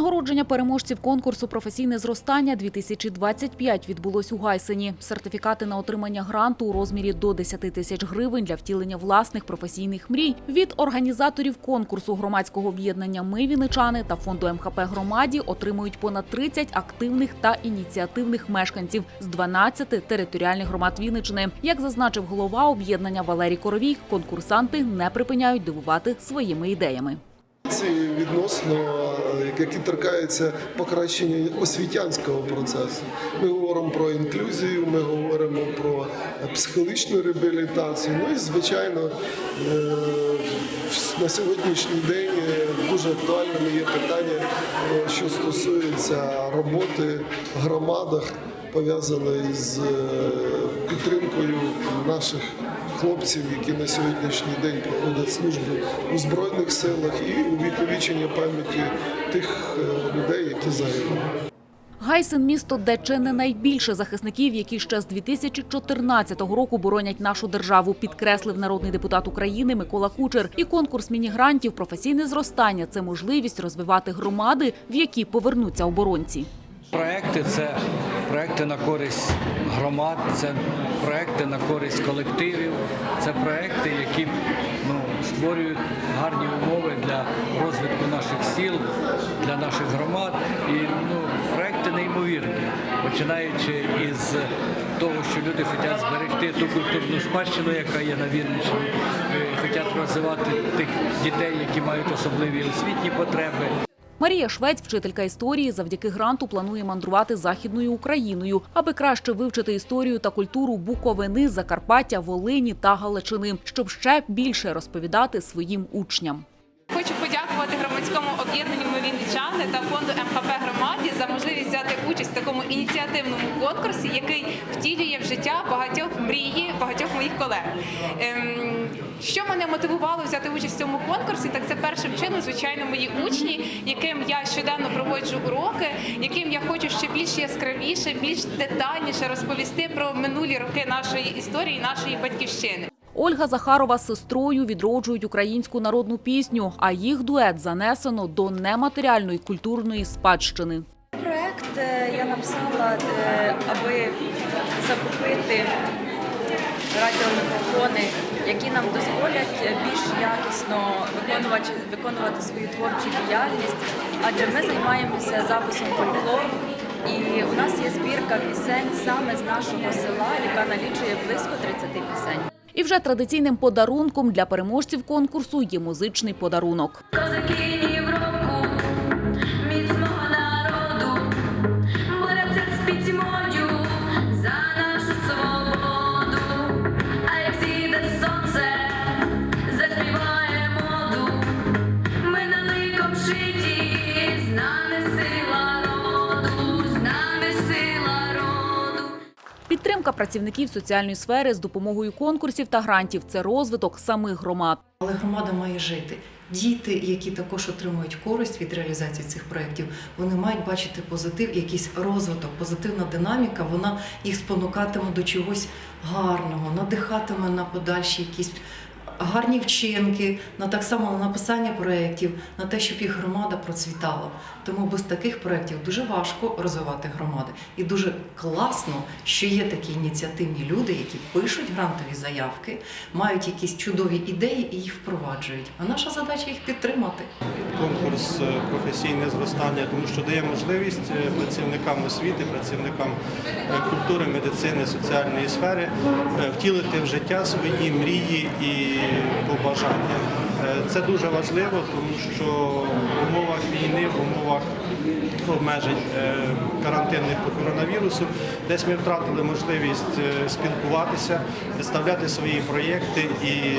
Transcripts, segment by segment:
Нагородження переможців конкурсу Професійне зростання 2025 відбулось у Гайсині. Сертифікати на отримання гранту у розмірі до 10 тисяч гривень для втілення власних професійних мрій від організаторів конкурсу громадського об'єднання Ми Вінничани та фонду МХП громаді отримують понад 30 активних та ініціативних мешканців з 12 територіальних громад Вінничини. Як зазначив голова об'єднання Валерій Коровій, конкурсанти не припиняють дивувати своїми ідеями. Ці відносно, е, які торкаються покращення освітянського процесу. Ми говоримо про інклюзію, ми говоримо про психологічну реабілітацію. Ну і звичайно, е, на сьогоднішній день е, дуже актуальними є питання, що стосується роботи в громадах, пов'язаної з е, підтримкою наших хлопців, які на сьогоднішній день проходять службу у збройних силах, і увіковічення пам'яті тих е, людей, які загинули. Гайсин місто, де чи не найбільше захисників, які ще з 2014 року боронять нашу державу, підкреслив народний депутат України Микола Кучер. І конкурс міні-грантів професійне зростання це можливість розвивати громади, в які повернуться оборонці. Проекти це проекти на користь громад, це проекти на користь колективів, це проекти, які ну, створюють гарні умови для розвитку наших сіл, для наших громад. І ну, проекти неймовірні, починаючи із того, що люди хочуть зберегти ту культурну спадщину, яка є на Вінниччині, хочуть розвивати тих дітей, які мають особливі освітні потреби. Марія Швець, вчителька історії, завдяки гранту планує мандрувати західною Україною, аби краще вивчити історію та культуру Буковини, Закарпаття, Волині та Галичини, щоб ще більше розповідати своїм учням. Хочу подякувати громадському об'єднанню «Ми Вінничани» та фонду МХП громаді за можливість взяти участь в такому ініціативному конкурсі, який втілює в життя багатьох мрії багатьох моїх колег. Ем, Що мене мотивувало взяти участь в цьому конкурсі, так це першим чином, звичайно, мої учні, яким я щоденно проводжу уроки, яким я хочу ще більш яскравіше, більш детальніше розповісти про минулі роки нашої історії, нашої батьківщини. Ольга Захарова з сестрою відроджують українську народну пісню, а їх дует занесено до нематеріальної культурної спадщини. Проект е, я написала, е, аби закупити радіомікрофони, які нам дозволять більш якісно виконувати, виконувати свою творчу діяльність, адже ми займаємося записом фольклору. І у нас є збірка пісень саме з нашого села, яка налічує близько 30 пісень. І вже традиційним подарунком для переможців конкурсу є музичний подарунок. Працівників соціальної сфери з допомогою конкурсів та грантів це розвиток самих громад. Але громада має жити. Діти, які також отримують користь від реалізації цих проєктів, вони мають бачити позитив, якийсь розвиток, позитивна динаміка. Вона їх спонукатиме до чогось гарного, надихатиме на подальші якісь гарні вчинки, на так само на написання проєктів, на те, щоб їх громада процвітала. Тому без таких проєктів дуже важко розвивати громади. І дуже класно, що є такі ініціативні люди, які пишуть грантові заявки, мають якісь чудові ідеї і їх впроваджують. А наша задача їх підтримати. конкурс е, професійне зростання, тому що дає можливість е, працівникам освіти, працівникам е, культури, медицини, соціальної сфери втілити в життя свої мрії і побажання. Е, Це дуже важливо, тому що в умовах війни, в умовах обмежень е, карантинних по коронавірусу, десь ми втратили можливість е, спілкуватися, представляти свої проєкти і,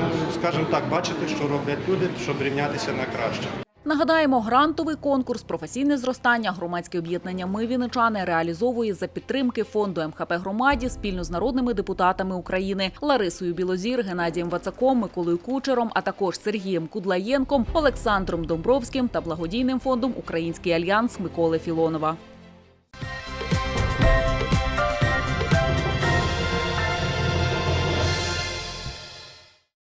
ну, скажімо так, бачити, що роблять люди, щоб рівнятися на краще. Нагадаємо, грантовий конкурс професійне зростання громадське об'єднання Ми Вінничани реалізовує за підтримки фонду МХП громаді спільно з народними депутатами України Ларисою Білозір, Геннадієм Вацаком, Миколою Кучером, а також Сергієм Кудлаєнком, Олександром Домбровським та благодійним фондом Український альянс Миколи Філонова.